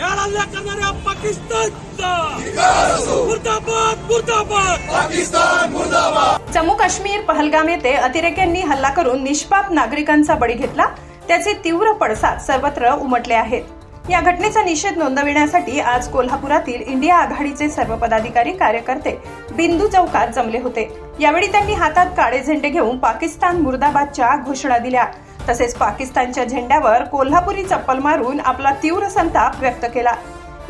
हल्ला करणाऱ्या पाकिस्तानचा मुर्दाबाद मुर्दाबाद जम्मू काश्मीर पहलगाम येथे अतिरेक्यांनी हल्ला करून निष्पाप नागरिकांचा बळी घेतला. त्याचे तीव्र पडसाद सर्वत्र उमटले आहेत. या घटनेचा निषेध नोंदविण्यासाठी आज कोल्हापुरातील इंडिया आघाडीचे सर्व पदाधिकारी कार्यकर्ते बिंदू चौकात जमले होते. यावेळी त्यांनी हातात काळे झेंडे घेऊन पाकिस्तान मुर्दाबादच्या घोषणा दिल्या. तसेच पाकिस्तानच्या झेंड्यावर कोल्हापुरी चप्पल मारून आपला तीव्र संताप व्यक्त केला.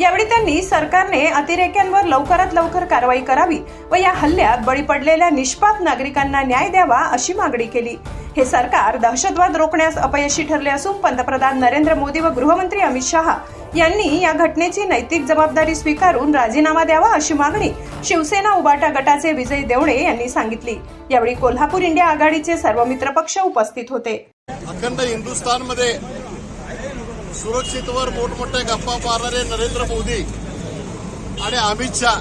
यावेळी त्यांनी सरकारने अतिरेक्यांवर लवकरात लवकर कारवाई करावी व या हल्ल्यात बळी पडलेल्या निष्पाप नागरिकांना न्याय द्यावा अशी मागणी केली. हे सरकार दहशतवाद रोखण्यास अपयशी ठरले असून पंतप्रधान नरेंद्र मोदी व गृहमंत्री अमित शहा यांनी या घटनेची नैतिक जबाबदारी स्वीकारून राजीनामा द्यावा अशी मागणी शिवसेना उबाटा गटाचे विजय देवणे यांनी सांगितली. यावेळी कोल्हापूर इंडिया आघाडीचे सर्व मित्रपक्ष उपस्थित होते. अखंड हिंदुस्थानमध्ये सुरक्षितवर मोठमोठ्या गप्पा मारणारे नरेंद्र मोदी आणि अमित शहा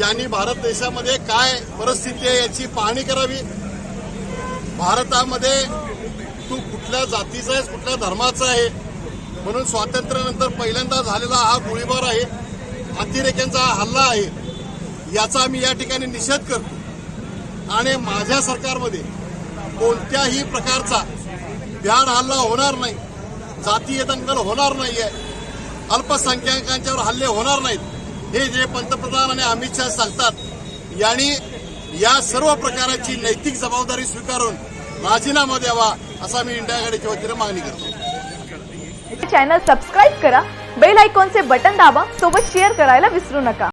यांनी भारत देशामध्ये काय परिस्थिती आहे याची पाहणी करावी? भारतामध्ये तू कुठल्या जातीचा आहेस कुठल्या धर्माचा आहे? म्हणून स्वातंत्र्यानंतर पहिल्यांदा झालेला हा गोळीबार आहे अतिरेक्यांचा हा हल्ला आहे याचा आम्ही या ठिकाणी निषेध करतो. आणि माझ्या सरकारमध्ये कोणत्याही प्रकारचा भ्याड हल्ला होणार नाही. जातीय दंगल होणार नाहीये. अल्पसंख्याकांच्यावर हल्ले होणार नाहीत. हे जे पंतप्रधान आणि अमित शहा सांगतात यांनी या सर्व प्रकाराची नैतिक जबाबदारी स्वीकारून राजीनामा द्यावा असा मी इंडिया आघाडीच्या वतीने मागणी करतो. चॅनल सबस्क्राईब करा बेल आयकॉनचे बटन दाबा सोबत शेअर करायला विसरू नका.